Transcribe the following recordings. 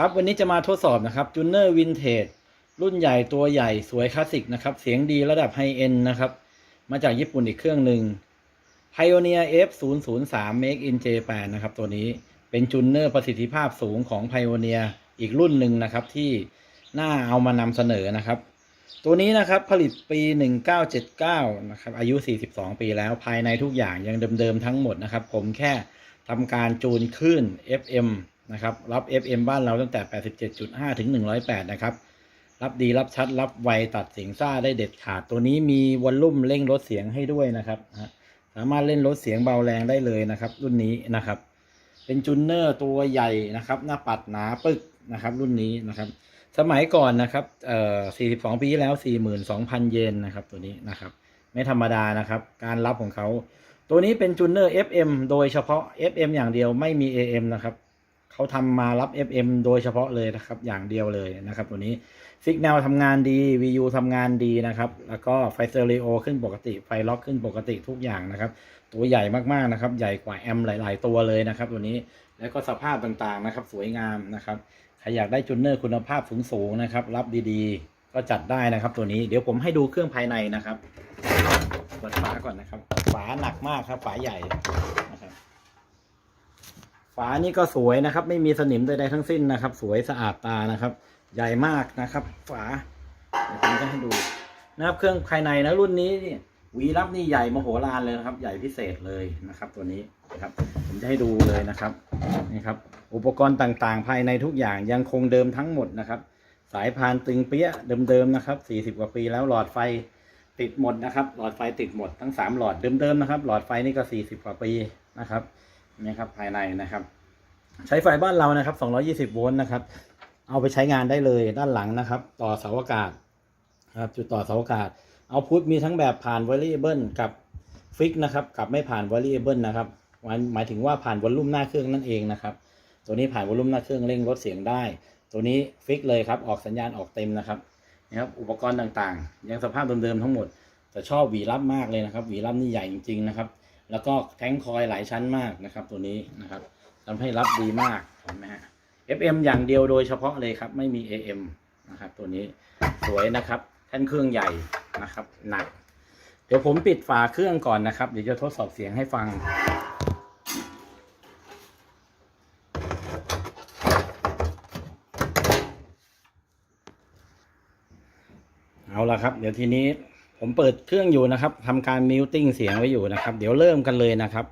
ครับวันนี้จะมาทดสอบนะครับจูเนอร์วินเทจรุ่นใหญ่ตัวใหญ่สวยคลาสสิกนะครับ เสียงดีระดับไฮเอ็นนะครับ มาจากญี่ปุ่นอีกเครื่องหนึ่ง Pioneer F 0 0 3 Make in Japan นะครับ ตัวนี้เป็นจูเนอร์ประสิทธิภาพสูงของ Pioneer อีกรุ่นหนึ่งนะครับ ที่น่าเอามานำเสนอนะครับ ตัวนี้นะครับผลิตปี 1979 นะครับ อายุ 42 ปีแล้วภายในทุกอย่างยังเดิมๆทั้งหมดนะครับ ผมแค่ทำการจูนคลื่น FM นะครับ รับ FM บ้านเราตั้งแต่ 87.5 ถึง 108 นะครับ รับดีรับชัดรับไวตัดเสียงซ่าได้เด็ดขาด ตัวนี้มีวอลลุ่มเร่งลดเสียงให้ด้วยนะครับสามารถเล่นลดเสียงเบาแรงได้เลยนะครับ รุ่นนี้นะครับ เป็นจูเนอร์ตัวใหญ่นะครับ หน้าปัดหนาปึกนะครับ รุ่นนี้นะครับ สมัยก่อนนะครับเอ่อ42 ปีที่แล้ว 42,000 เยนนะครับ ตัวนี้นะครับ ไม่ธรรมดานะครับ การรับของเขาตัวนี้เป็นจูเนอร์ FM โดยเฉพาะ FM อย่างเดียวไม่มี AM นะครับ เขาทำมารับ FM โดยเฉพาะเลยนะครับ อย่างเดียวเลยนะครับ ตัวนี้ซิกแนลทำงานดี VU ทำงานดีนะครับ แล้วก็ไฟเซอริโอขึ้นปกติ ไฟล็อกขึ้นปกติทุกอย่างนะครับ ตัวใหญ่มากๆนะครับ ใหญ่กว่าแอมหลาย ๆ ตัวเลยนะครับ ตัวนี้ แล้วก็สภาพต่างๆนะครับ สวยงามนะครับ ใครอยากได้จูเนอร์คุณภาพสูงๆนะครับ รับดีๆ ก็จัดได้นะครับ ตัวนี้ เดี๋ยวผมให้ดูเครื่องภายในนะครับ เปิดฝาก่อนนะครับ ฝาหนักมากครับ ฝาใหญ่นะ ฝานี่ก็สวยนะครับ ไม่มีสนิมใดๆทั้งสิ้นนะครับ สวยสะอาดตานะครับ ใหญ่มากนะครับ ฝาเดี๋ยวผมจะให้ดูนะครับเครื่องภายในนะรุ่นนี้นี่หวีรับนี่ใหญ่มโหฬารเลยนะครับ ใหญ่พิเศษเลยนะครับ ตัวนี้นะครับ ผมจะให้ดูเลยนะครับนี่ครับ อุปกรณ์ต่างๆ ภายในทุกอย่างยังคงเดิมทั้งหมดนะครับ สายพานตึงเปี้ยเดิมๆนะครับ40กว่าปีแล้วหลอดไฟติดหมดนะครับ หลอดไฟติดหมดทั้ง3หลอดเดิมๆนะครับ หลอดไฟนี่ก็40กว่าปีนะครับ นี่ครับภายในนะครับ ใช้ไฟบ้านเรานะครับ 220 โวลต์นะครับ เอาไปใช้งานได้เลยด้านหลังนะครับ ต่อเสาอากาศนะครับจุดต่อเสาอากาศเอาพุทมีทั้งแบบผ่าน variable กับฟิกนะครับกับไม่ผ่าน variable นะครับหมายหมายถึงว่าผ่านวอลลุ่มหน้าเครื่องนั่นเองนะครับ ตัวนี้ผ่านวอลลุ่มหน้าเครื่องเร่งลดเสียงได้ ตัวนี้ฟิกเลยครับออกสัญญาณออกเต็มนะครับนะครับอุปกรณ์ต่างๆ ยังสภาพเดิมๆทั้งหมดแต่ชอบหวีรับมากเลยนะครับหวีรับนี่ใหญ่จริงๆนะครับ แล้วก็แท้งคอยหลายชั้นมากนะครับ ตัวนี้นะครับทำให้รับดีมากเห็นไหมฮะ FM อย่างเดียวโดยเฉพาะเลยครับ ไม่มี AM นะครับ ตัวนี้สวยนะครับแท่นเครื่องใหญ่นะครับ หนัก เดี๋ยวผมปิดฝาเครื่องก่อนนะครับ เดี๋ยวจะทดสอบเสียงให้ฟังเอาละครับ เดี๋ยวทีนี้ ผมเปิดเครื่องอยู่นะครับทำการมิวติ้งเสียงไว้อยู่นะครับ เดี๋ยวเริ่มกันเลยนะครับ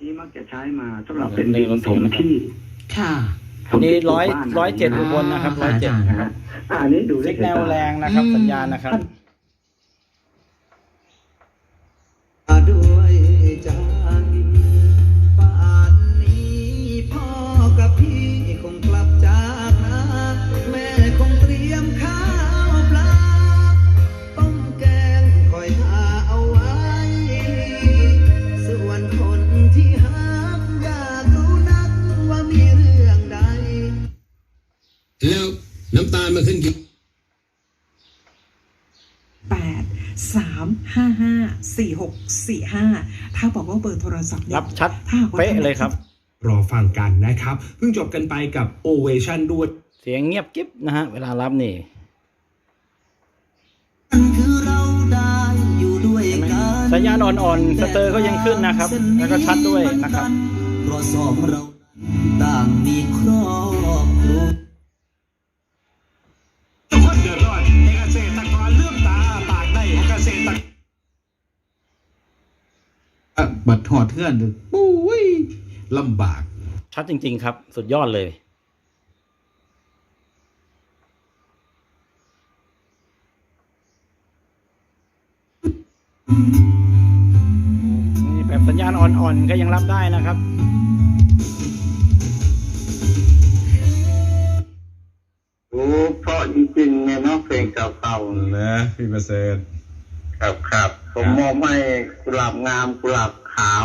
นี้มักจะใช้มาสำหรับเดี๋เป็ยวนดินเดี๋ยวถมที่ค่ะอันนี้ร้อยร้อยเจ็ดอุบลนะครับร้อยเจ็ดนะนะคฮะรับอ่าอันนี้ดูสิกแนวแรงนะครับ สัญญาณนะครับ 5 4 6 4 5 ถ้าบอกว่าเบอร์โทรศัพท์รับชัดถ้าเป๊ะเลยครับ รอฟังกันนะครับ เพิ่งจบกันไปกับโอเวชั่นด้วยเสียงเงียบกิ๊บนะฮะ เวลารับนี่สัญญาณอ่อนๆสเตอร์ก็ยังขึ้นนะครับ แล้วก็ชัดด้วยนะครับรอสองเราต่างมีครอบครัว บัดหอดเทื่อนปุ้ยลำบาก ชัดจริง ๆ ครับ สุดยอดเลย นี่แบบสัญญาณอ่อนๆ ก็ยังรับได้นะครับโอ้เพราะจริงๆเนี่ยเนาะเพลงเก่านะพี่ประเสริฐๆ ครับครับผมมอบให้กุหลาบงามกุหลาบขาว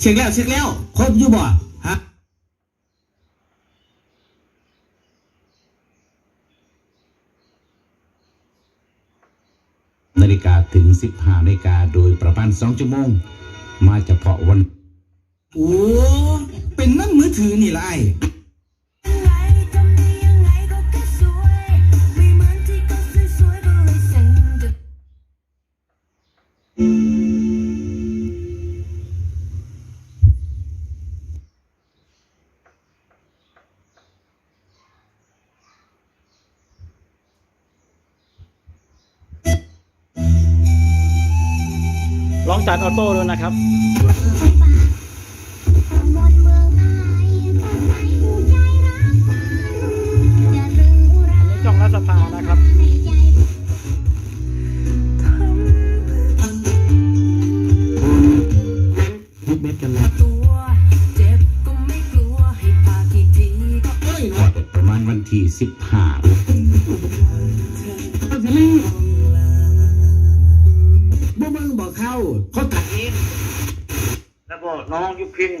เช็คแล้วเช็คแล้วครบอยู่บ่ฮะนาฬิกาถึง15นาฬิกาโดยประมาณ2ชั่วโมง มาเฉพาะวัน โอ้ เป็นน้ำมือถือนี่ละไอ้ ลองสตดออโต้ดูนะครับช่องรัฐสภานะครับยึดเม็ดกันแล้วประมาณวันที่15 ก็น้องยุพิน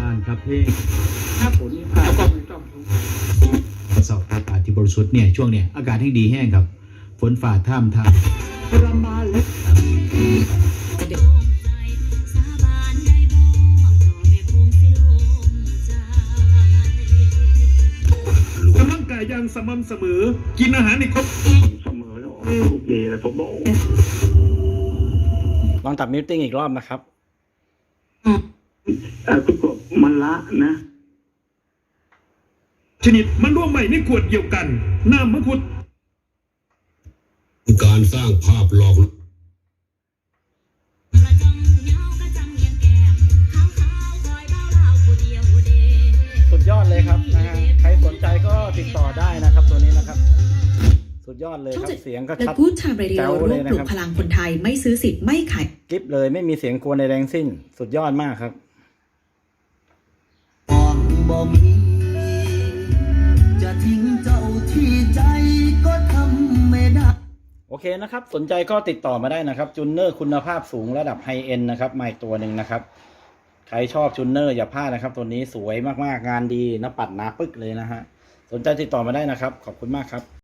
บ้านครับพี่ครับผมแล้วก็สอบอากาศที่บริสุทธิ์เนี่ยช่วงเนี่ยอากาศให้ดีแห้งครับ ฝนฝ่าท่ามทางประมาณสาบานได้บ่ต่อแม่คงสิลมใจกำลังกายอย่างสม่ำเสมอ กินอาหารในครบเสมอแล้วโอเคเลยผมบอกลองตัดมิวติ้งอีกรอบนะครับ เออคุณกบมันละนะ ชนิดมันร่วมใหม่ในขวดเดียวกัน น้ำมะกรูดการสร้างภาพหลอกก ดยอดเลยครับเสียงก็และชัดกู๊ดชาเรดิแจ๋โอวร่เลวมยนะปลุครักบพลังคนไทยไม่ซื้อสิทธิ์ไม่ขายกิฟเลยไม่มีเสียงกวนในแรงสิ้น สุดยอดมากครับบอกบ่มีจะทิ้งเจ้าที่ใจก็ทำไม่ได้โอเคนะครับ สนใจก็ติดต่อมาได้นะครับ จุนเนอร์คุณภาพสูงระดับไฮเอ็นนะครับมาอีกตัวหนึ่งนะครับ ใครชอบจุนเนอร์อย่าพลาดนะครับ ตัวนี้สวยมากๆ งานดีหน้าปัดหนาปึ๊กเลยนะฮะ สนใจติดต่อมาได้นะครับ ขอบคุณมากครับ